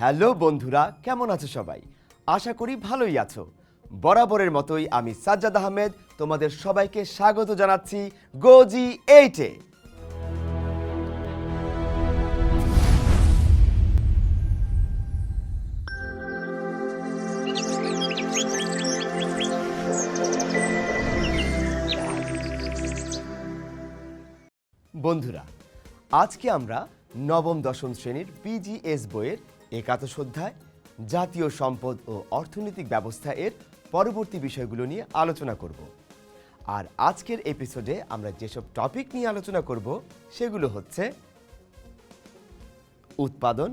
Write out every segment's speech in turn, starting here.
Hello বন্ধুরা, কেমন আছো সবাই? আশা করি ভালোই আছো। বরাবরের মতোই আমি সাজ্জাদ আহমেদ, তোমাদের সবাইকে স্বাগত জানাচ্ছি গোজি এইটে বন্ধুরা, আজকে আমরা নবম দশম শ্রেণির পিজিএস বইয়ের একাদশ অধ্যায়, জাতীয় সম্পদ ও অর্থনৈতিক ব্যবস্থা এর পরবর্তী বিষয়গুলো নিয়ে আলোচনা করব। আর আজকের এপিসোডে আমরা যেসব টপিক নিয়ে আলোচনা করব, সেগুলো হচ্ছে উৎপাদন,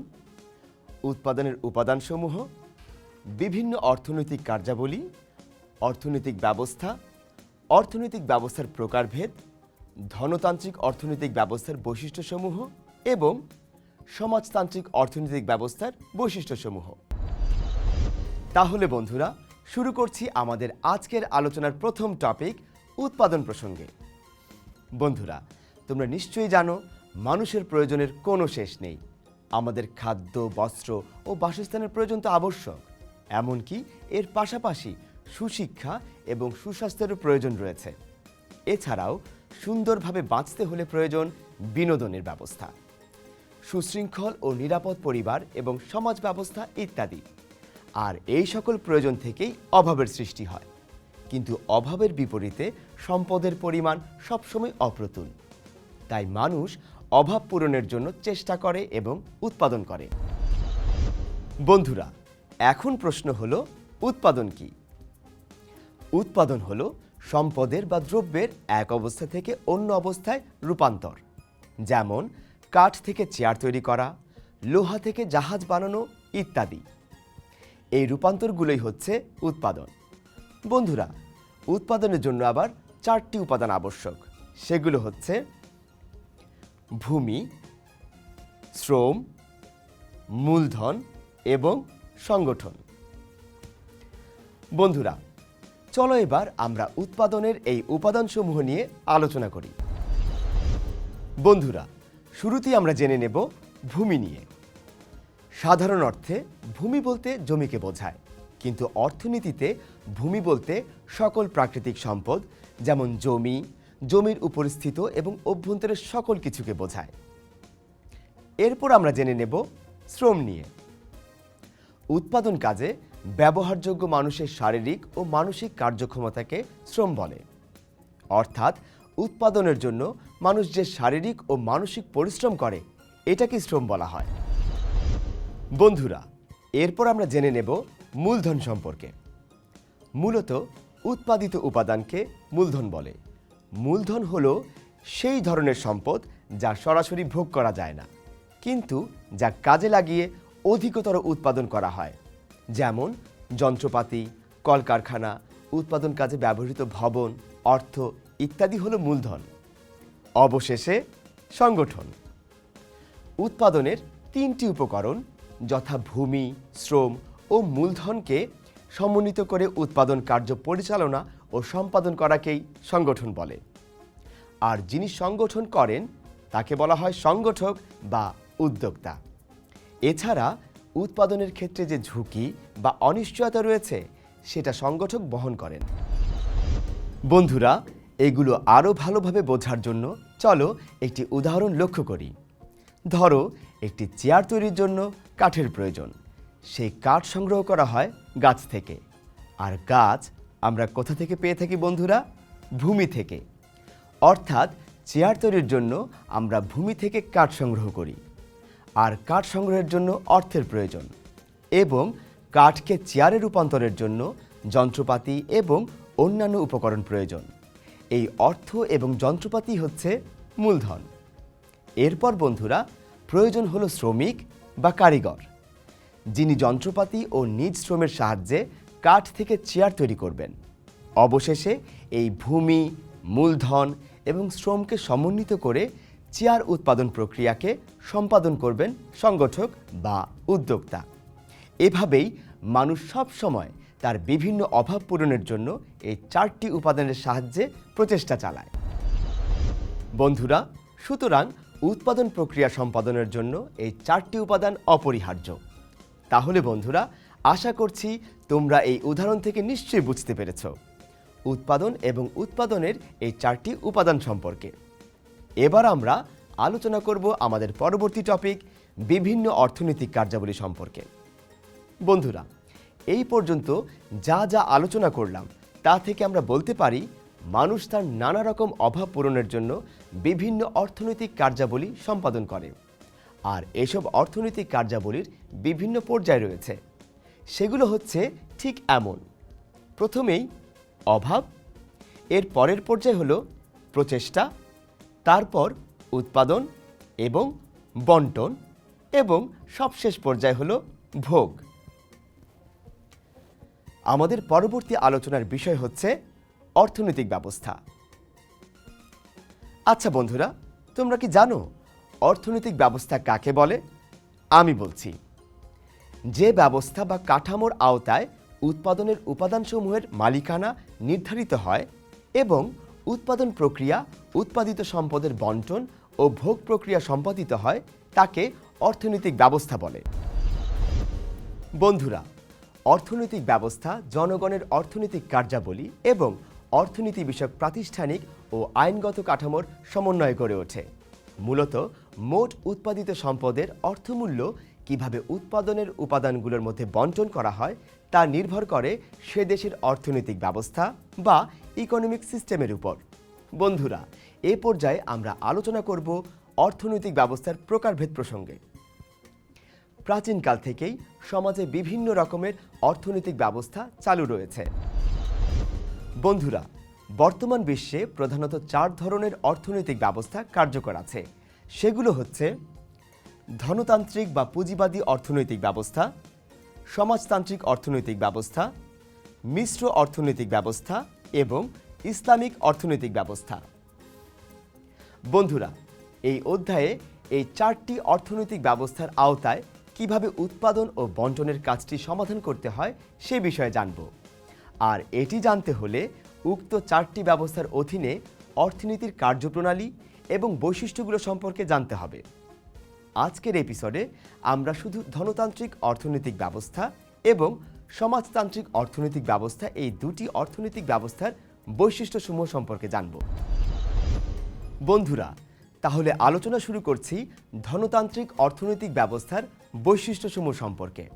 উৎপাদনের উপাদানসমূহ, বিভিন্ন অর্থনৈতিক কার্যাবলী, অর্থনৈতিক ব্যবস্থা, অর্থনৈতিক ব্যবস্থার প্রকারভেদ, ধনতান্ত্রিক অর্থনৈতিক ব্যবস্থার বৈশিষ্ট্যসমূহ এবং সমাজতান্ত্রিক অর্থনৈতিক ব্যবস্থার বৈশিষ্ট্যসমূহ। তাহলে বন্ধুরা, শুরু করছি আমাদের আজকের আলোচনার প্রথম টপিক উৎপাদন প্রসঙ্গে। বন্ধুরা, তোমরা নিশ্চয়ই জানো, মানুষের প্রয়োজনের কোনো শেষ নেই। আমাদের খাদ্য, বস্ত্র ও বাসস্থানের প্রয়োজন তো আবশ্যক। এমনকি এর পাশাপাশি সুশিক্ষা এবং সুস্বাস্থ্যেরও প্রয়োজন রয়েছে। এছাড়াও সুন্দরভাবে বাঁচতে হলে প্রয়োজন বিনোদনের ব্যবস্থা। সুশৃঙ্খল ও নিরাপদ পরিবার এবং সমাজ ব্যবস্থা ইত্যাদি। আর এই সকল প্রয়োজন থেকেই অভাবের সৃষ্টি হয়। কিন্তু অভাবের বিপরীতে সম্পদের পরিমাণ সবসময় অপ্রতুল। তাই মানুষ অভাব পূরণের জন্য চেষ্টা করে এবং উৎপাদন করে। বন্ধুরা, এখন প্রশ্ন হলো, উৎপাদন কি? উৎপাদন হলো সম্পদের বা দ্রব্যের এক অবস্থা থেকে অন্য অবস্থায় রূপান্তর। যেমন কাঠ থেকে চেয়ার তৈরি করা, লোহা থেকে জাহাজ বানানো ইত্যাদি। এই রূপান্তরগুলোই হচ্ছে উৎপাদন। বন্ধুরা, উৎপাদনের জন্য আবার চারটি উপাদান আবশ্যক। সেগুলো হচ্ছে ভূমি, শ্রম, মূলধন এবং সংগঠন। বন্ধুরা, চলো এবার আমরা উৎপাদনের এই উপাদানসমূহ নিয়ে আলোচনা করি। বন্ধুরা শুরুতেই আমরা জেনে নেব ভূমি নিয়ে। সাধারণ অর্থে ভূমি বলতে জমিকে বোঝায়, কিন্তু অর্থনীতিতে ভূমি বলতে সকল প্রাকৃতিক সম্পদ, যেমন জমি, জমির উপরিস্থিত এবং অভ্যন্তরের সকল কিছুকে বোঝায়। এরপর আমরা জেনে নেব শ্রম নিয়ে। উৎপাদন কাজে ব্যবহারযোগ্য মানুষের শারীরিক ও মানসিক কার্যক্ষমতাকে শ্রম বলে। অর্থাৎ উৎপাদনের জন্য মানুষ যে শারীরিক ও মানসিক পরিশ্রম করে এটাকে শ্রম বলা হয়। বন্ধুরা, এরপর আমরা জেনে নেব মূলধন সম্পর্কে। মূলত উৎপাদিত উপাদানকে মূলধন বলে। মূলধন হলো সেই ধরনের সম্পদ যা সরাসরি ভোগ করা যায় না, কিন্তু যা কাজে লাগিয়ে অধিকতর উৎপাদন করা হয়। যেমন যন্ত্রপাতি, কলকারখানা, উৎপাদন কাজে ব্যবহৃত ভবন, অর্থ ইত্যাদি হলো মূলধন। অবশেষে সংগঠন। উৎপাদনের তিনটি উপকরণ, যথা ভূমি, শ্রম ও মূলধনকে সমন্বিত করে উৎপাদন কার্য পরিচালনা ও সম্পাদন করাকেই সংগঠন বলে। আর যিনি সংগঠন করেন, তাকে বলা হয় সংগঠক বা উদ্যোক্তা। এছাড়া উৎপাদনের ক্ষেত্রে যে ঝুঁকি বা অনিশ্চয়তা রয়েছে, সেটা সংগঠক বহন করেন। বন্ধুরা এগুলো আরও ভালোভাবে বোঝার জন্য চলো একটি উদাহরণ লক্ষ্য করি। ধরো, একটি চেয়ার তৈরির জন্য কাঠের প্রয়োজন। সেই কাঠ সংগ্রহ করা হয় গাছ থেকে। আর গাছ আমরা কোথা থেকে পেয়ে থাকি, বন্ধুরা? ভূমি থেকে। অর্থাৎ, চেয়ার তৈরির জন্য আমরা ভূমি থেকে কাঠ সংগ্রহ করি। আর কাঠ সংগ্রহের জন্য অর্থের প্রয়োজন। এবং কাঠকে চেয়ারে রূপান্তরের জন্য যন্ত্রপাতি এবং অন্যান্য উপকরণ প্রয়োজন। এই অর্থ এবং যন্ত্রপাতি হচ্ছে মূলধন। এরপর বন্ধুরা, প্রয়োজন হলো শ্রমিক বা কারিগর, যিনি যন্ত্রপাতি ও নিজ শ্রমের সাহায্যে কাঠ থেকে চেয়ার তৈরি করবেন। অবশেষে এই ভূমি, মূলধন এবং শ্রমকে সমন্বিত করে চেয়ার উৎপাদন প্রক্রিয়াকে সম্পাদন করবেন সংগঠক বা উদ্যোক্তা। এভাবেই মানুষ সব সময় তার বিভিন্ন অভাব পূরণের জন্য এই চারটি উপাদানের সাহায্যে প্রচেষ্টা চালায়। বন্ধুরা, সুতরাং উৎপাদন প্রক্রিয়া সম্পাদনের জন্য এই চারটি উপাদান অপরিহার্য। তাহলে বন্ধুরা, আশা করছি তোমরা এই উদাহরণ থেকে নিশ্চয়ই বুঝতে পেরেছ। উৎপাদন এবং উৎপাদনের এই চারটি উপাদান সম্পর্কে। এবার আমরা আলোচনা করব আমাদের পরবর্তী টপিক বিভিন্ন অর্থনৈতিক কার্যাবলী সম্পর্কে। বন্ধুরা এই পর্যন্ত যা যা আলোচনা করলাম, তা থেকে আমরা বলতে পারি মানুষ তার নানা রকম অভাব পূরণের জন্য বিভিন্ন অর্থনৈতিক কার্যাবলী সম্পাদন করে। আর এসব অর্থনৈতিক কার্যাবলীর বিভিন্ন পর্যায় রয়েছে। সেগুলো হচ্ছে ঠিক এমন। প্রথমেই অভাব, এর পরের পর্যায় হলো প্রচেষ্টা, তারপর উৎপাদন এবং বন্টন এবং সবশেষ পর্যায় হলো ভোগ। আমাদের পরবর্তী আলোচনার বিষয় হচ্ছে অর্থনৈতিক ব্যবস্থা। আচ্ছা বন্ধুরা, তোমরা কি জানো অর্থনৈতিক ব্যবস্থা কাকে বলে? আমি বলছি, যে ব্যবস্থা বা কাঠামোর আওতায় উৎপাদনের উপাদানসমূহের মালিকানা নির্ধারিত হয় এবং উৎপাদন প্রক্রিয়া, উৎপাদিত সম্পদের বন্টন ও ভোগ প্রক্রিয়া সম্পাদিত হয়, তাকে অর্থনৈতিক ব্যবস্থা বলে। বন্ধুরা অর্থনৈতিক ব্যবস্থা, জনগণের অর্থনৈতিক কার্যাবলী এবং অর্থনীতি বিষয়ক প্রাতিষ্ঠানিক ও আইনগত কাঠামোর সমন্বয় গড়ে ওঠে। মূলত মোট উৎপাদিত সম্পদের অর্থমূল্য কীভাবে উৎপাদনের উপাদানগুলোর মধ্যে বন্টন করা হয় তা নির্ভর করে সে দেশের অর্থনৈতিক ব্যবস্থা বা ইকোনমিক সিস্টেমের উপর। বন্ধুরা, এ পর্যায়ে আমরা আলোচনা করব অর্থনৈতিক ব্যবস্থার প্রকারভেদ প্রসঙ্গে। প্রাচীনকাল থেকেই সমাজে বিভিন্ন রকমের অর্থনৈতিক ব্যবস্থা চালু রয়েছে। বন্ধুরা, বর্তমান বিশ্বে প্রধানত চার ধরনের অর্থনৈতিক ব্যবস্থা কার্যকর আছে। সেগুলো হচ্ছে ধনতান্ত্রিক বা পুঁজিবাদী অর্থনৈতিক ব্যবস্থা, সমাজতান্ত্রিক অর্থনৈতিক ব্যবস্থা, মিশ্র অর্থনৈতিক ব্যবস্থা এবং ইসলামিক অর্থনৈতিক ব্যবস্থা। বন্ধুরা, এই অধ্যায়ে এই চারটি অর্থনৈতিক ব্যবস্থার আওতায় কীভাবে উৎপাদন ও বন্টনের কাজটি সমাধান করতে হয় সে বিষয়ে জানব। আর এটি জানতে হলে উক্ত চারটি ব্যবস্থার অধীনে অর্থনীতির কার্যপ্রণালী এবং বৈশিষ্ট্যগুলো সম্পর্কে জানতে হবে। আজকের এপিসোডে আমরা শুধু ধনতান্ত্রিক অর্থনৈতিক ব্যবস্থা এবং সমাজতান্ত্রিক অর্থনৈতিক ব্যবস্থা এই দুটি অর্থনৈতিক ব্যবস্থার বৈশিষ্ট্যসমূহ সম্পর্কে জানব। বন্ধুরা, তাহলে আলোচনা শুরু করছি ধনতান্ত্রিক অর্থনৈতিক ব্যবস্থার বৈশিষ্ট্যসমূহ সম্পর্কে।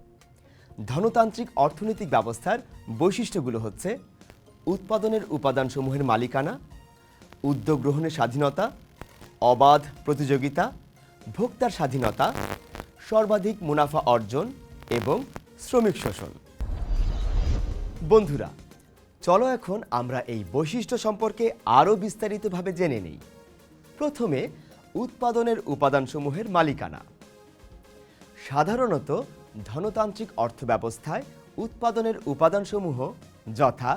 ধনতান্ত্রিক অর্থনৈতিক ব্যবস্থার বৈশিষ্ট্যগুলো হচ্ছে উৎপাদনের উপাদানসমূহের মালিকানা, উদ্যোগ গ্রহণের স্বাধীনতা, অবাধ প্রতিযোগিতা, ভোক্তার স্বাধীনতা, সর্বাধিক মুনাফা অর্জন এবং শ্রমিক শোষণ। বন্ধুরা, চলো এখন আমরা এই বৈশিষ্ট্য সম্পর্কে আরও বিস্তারিতভাবে জেনে নিই। প্রথমে উৎপাদনের উপাদানসমূহের মালিকানা। সাধারণত ধনতান্ত্রিক অর্থব্যবস্থায় উৎপাদনের উপাদানসমূহ যথা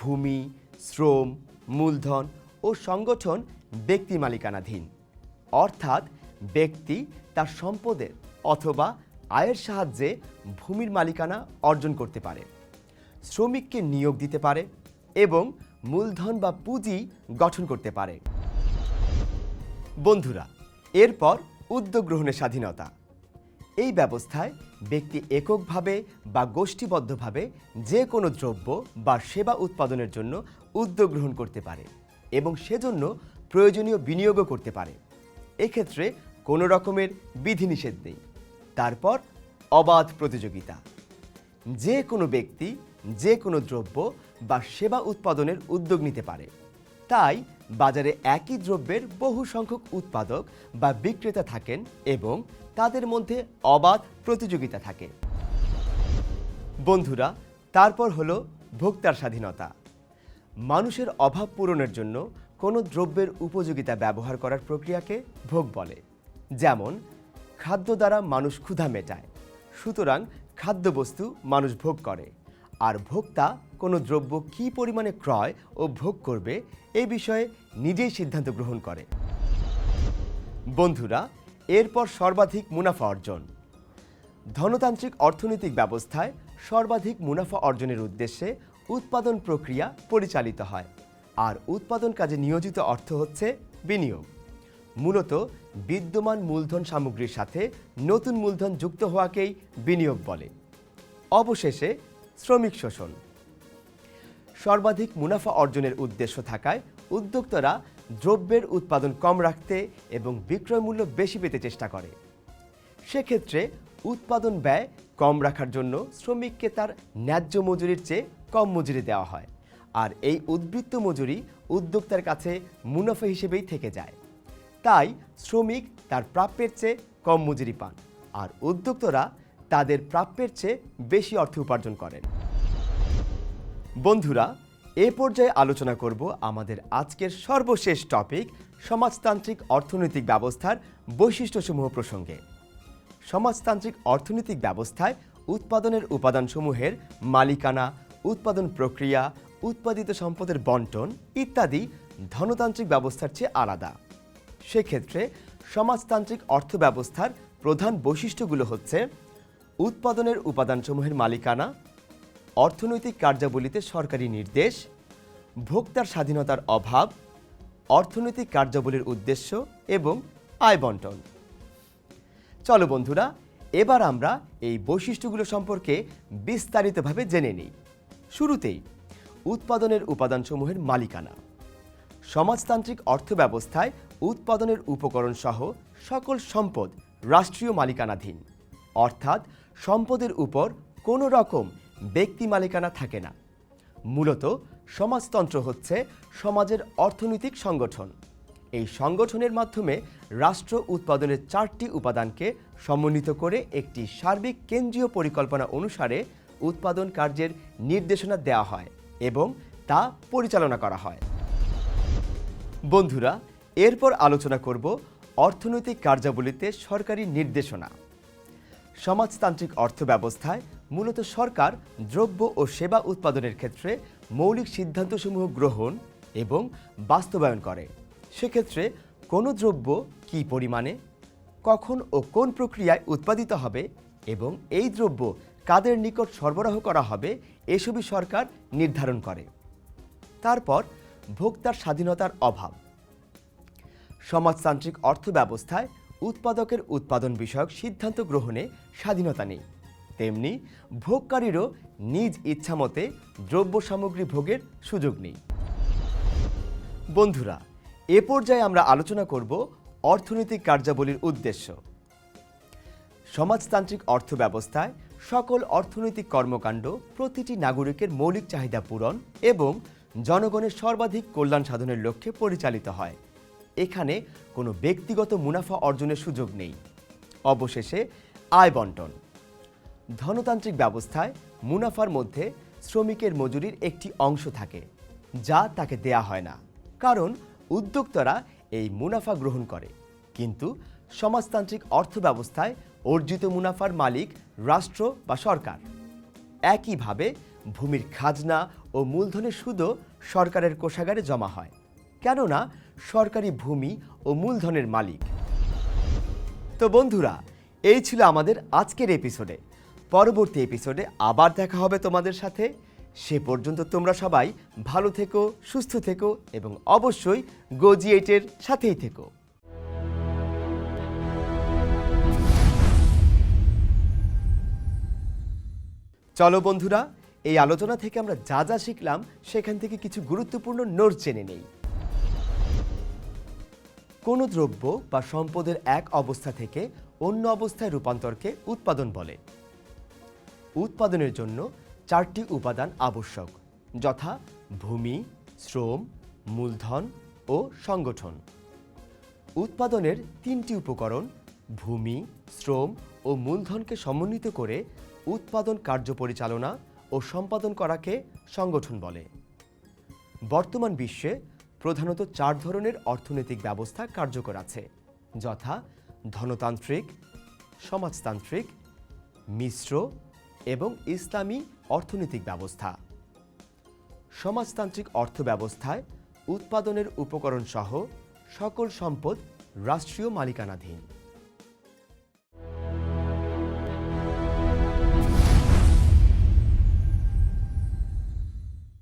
ভূমি, শ্রম, মূলধন ও সংগঠন ব্যক্তি মালিকানাধীন, অর্থাৎ ব্যক্তি তার সম্পদের অথবা আয়ের সাহায্যে ভূমির মালিকানা অর্জন করতে পারে, শ্রমিককে নিয়োগ দিতে পারে এবং মূলধন বা পুঁজি গঠন করতে পারে। বন্ধুরা, এরপর উদ্যোগ গ্রহণের স্বাধীনতা। এই ব্যবস্থায় ব্যক্তি এককভাবে বা গোষ্ঠীবদ্ধভাবে যে কোনো দ্রব্য বা সেবা উৎপাদনের জন্য উদ্যোগ গ্রহণ করতে পারে এবং সেজন্য প্রয়োজনীয় বিনিয়োগও করতে পারে। এক্ষেত্রে কোনো রকমের বিধিনিষেধ নেই। তারপর অবাধ প্রতিযোগিতা। যে কোনো ব্যক্তি যে কোনো দ্রব্য বা সেবা উৎপাদনের উদ্যোগ নিতে পারে। তাই বাজারে একই দ্রব্যের বহু সংখ্যক উৎপাদক বা বিক্রেতা থাকেন এবং তাদের মধ্যে অবাধ প্রতিযোগিতা থাকে? বন্ধুরা, তারপর হলো ভোক্তার স্বাধীনতা। মানুষের অভাব পূরণের জন্য কোনো দ্রব্যের উপযোগিতা ব্যবহার করার প্রক্রিয়াকে ভোগ বলে। যেমন, খাদ্য দ্বারা মানুষ ক্ষুধা মেটায়, সুতরাং খাদ্যবস্তু মানুষ ভোগ করে। আর ভোক্তা কোনো দ্রব্য কি পরিমাণে ক্রয় ও ভোগ করবে এই বিষয়ে নিজেই সিদ্ধান্ত গ্রহণ করে। বন্ধুরা এরপর সর্বাধিক মুনাফা অর্জন। ধনতান্ত্রিক অর্থনৈতিক ব্যবস্থায় সর্বাধিক মুনাফা অর্জনের উদ্দেশ্যে উৎপাদন প্রক্রিয়া পরিচালিত হয়। আর উৎপাদন কাজে নিয়োজিত অর্থ হচ্ছে বিনিয়োগ। মূলত বিদ্যমান মূলধন সামগ্রীর সাথে নতুন মূলধন যুক্ত হওয়াকেই বিনিয়োগ বলে। অবশেষে শ্রমিক শোষণ। সর্বাধিক মুনাফা অর্জনের উদ্দেশ্য থাকায় উদ্যোক্তারা দ্রব্যের উৎপাদন কম রাখতে এবং বিক্রয় মূল্য বেশি পেতে চেষ্টা করে। সেক্ষেত্রে উৎপাদন ব্যয় কম রাখার জন্য শ্রমিককে তার ন্যায্য মজুরির চেয়ে কম মজুরি দেওয়া হয়। আর এই উদ্বৃত্ত মজুরি উদ্যোক্তার কাছে মুনাফা হিসেবেই থেকে যায়। তাই শ্রমিক তার প্রাপ্যের চেয়ে কম মজুরি পান, আর উদ্যোক্তরা তাদের প্রাপ্যের চেয়ে বেশি অর্থ উপার্জন করেন। বন্ধুরা এ পর্যায়ে আলোচনা করব আমাদের আজকের সর্বশেষ টপিক সমাজতান্ত্রিক অর্থনৈতিক ব্যবস্থার বৈশিষ্ট্যসমূহ প্রসঙ্গে। সমাজতান্ত্রিক অর্থনৈতিক ব্যবস্থায় উৎপাদনের উপাদানসমূহের মালিকানা, উৎপাদন প্রক্রিয়া, উৎপাদিত সম্পদের বন্টন ইত্যাদি ধনতান্ত্রিক ব্যবস্থার চেয়ে আলাদা। সেক্ষেত্রে সমাজতান্ত্রিক অর্থ ব্যবস্থার প্রধান বৈশিষ্ট্যগুলো হচ্ছে উৎপাদনের উপাদানসমূহের মালিকানা অর্থনৈতিক কার্যাবলীতে সরকারি নির্দেশ, ভোক্তার স্বাধীনতার অভাব, অর্থনৈতিক কার্যাবলীর উদ্দেশ্য এবং আয় বন্টন। চলো বন্ধুরা, এবার আমরা এই বৈশিষ্ট্যগুলো সম্পর্কে বিস্তারিতভাবে জেনে নিই। শুরুতেই, উৎপাদনের উপাদানসমূহের মালিকানা। সমাজতান্ত্রিক অর্থব্যবস্থায় উৎপাদনের উপকরণ সহ সকল সম্পদ রাষ্ট্রীয় মালিকানাধীন। অর্থাৎ সম্পদের উপর কোনো রকম ব্যক্তি মালিকানা থাকে না। মূলত সমাজতন্ত্র হচ্ছে সমাজের অর্থনৈতিক সংগঠন। এই সংগঠনের মাধ্যমে রাষ্ট্র উৎপাদনের চারটি উপাদানকে সমন্বিত করে একটি সার্বিক কেন্দ্রীয় পরিকল্পনা অনুসারে উৎপাদন কার্যের নির্দেশনা দেওয়া হয় এবং তা পরিচালনা করা হয়। বন্ধুরা, এরপর আলোচনা করব অর্থনৈতিক কার্যাবলীতে সরকারি নির্দেশনা। সমাজতান্ত্রিক অর্থব্যবস্থায় মূলত সরকার দ্রব্য ও সেবা উৎপাদনের ক্ষেত্রে মৌলিক সিদ্ধান্তসমূহ গ্রহণ এবং বাস্তবায়ন করে। সেক্ষেত্রে কোনো দ্রব্য কী পরিমাণে, কখন ও কোন প্রক্রিয়ায় উৎপাদিত হবে এবং এই দ্রব্য কাদের নিকট সরবরাহ করা হবে এসবই সরকার নির্ধারণ করে। তারপর ভোক্তার স্বাধীনতার অভাব। সমাজতান্ত্রিক অর্থব্যবস্থায় উৎপাদকের উৎপাদন বিষয়ক সিদ্ধান্ত গ্রহণে স্বাধীনতা নেই। তেমনি ভোগকারীরও নিজ ইচ্ছামতে দ্রব্য সামগ্রী ভোগের সুযোগ নেই। বন্ধুরা, এ পর্যায়ে আমরা আলোচনা করব অর্থনৈতিক কার্যাবলীর উদ্দেশ্য। সমাজতান্ত্রিক অর্থব্যবস্থায় সকল অর্থনৈতিক কর্মকাণ্ড প্রতিটি নাগরিকের মৌলিক চাহিদা পূরণ এবং জনগণের সর্বাধিক কল্যাণ সাধনের লক্ষ্যে পরিচালিত হয়। এখানে কোনো ব্যক্তিগত মুনাফা অর্জনের সুযোগ নেই। অবশেষে আয় বন্টন। ধনতান্ত্রিক ব্যবস্থায় মুনাফার মধ্যে শ্রমিকের মজুরির একটি অংশ থাকে, যা তাকে দেয়া হয় না। কারণ উদ্যোক্তারা এই মুনাফা গ্রহণ করে। কিন্তু সমাজতান্ত্রিক অর্থব্যবস্থায় অর্জিত মুনাফার মালিক রাষ্ট্র বা সরকার। একইভাবে ভূমির খাজনা ও মূলধনের সুদও সরকারের কোষাগারে জমা হয়। কেননা সরকারি ভূমি ও মূলধনের মালিক। তো বন্ধুরা, এই ছিল আমাদের আজকের এপিসোডে। পরবর্তী এপিসোডে আবার দেখা হবে তোমাদের সাথে। সে পর্যন্ত তোমরা সবাই ভালো থেকো, সুস্থ থেকো এবং অবশ্যই গোজি এইটের সাথেই থেকো। চলো বন্ধুরা, এই আলোচনা থেকে আমরা যা যা শিখলাম, সেখান থেকে কিছু গুরুত্বপূর্ণ নোট জেনে নেই। কোনো দ্রব্য বা সম্পদের এক অবস্থা থেকে অন্য অবস্থায় রূপান্তরকে উৎপাদন বলে। উৎপাদনের জন্য চারটি উপাদান আবশ্যক, যথা ভূমি, শ্রম, মূলধন ও সংগঠন। উৎপাদনের তিনটি উপকরণ, ভূমি, শ্রম ও মূলধনকে সমন্বিত করে উৎপাদন কার্য পরিচালনা ও সম্পাদন করাকে সংগঠন বলে। বর্তমান বিশ্বে প্রধানত চার ধরনের অর্থনৈতিক ব্যবস্থা কার্যকর আছে, যথা ধনতান্ত্রিক, সমাজতান্ত্রিক, মিশ্র এবং ইসলামী অর্থনৈতিক ব্যবস্থা। সমাজতান্ত্রিক অর্থব্যবস্থায় উৎপাদনের উপকরণ সহ সকল সম্পদ রাষ্ট্রীয় মালিকানাধীন।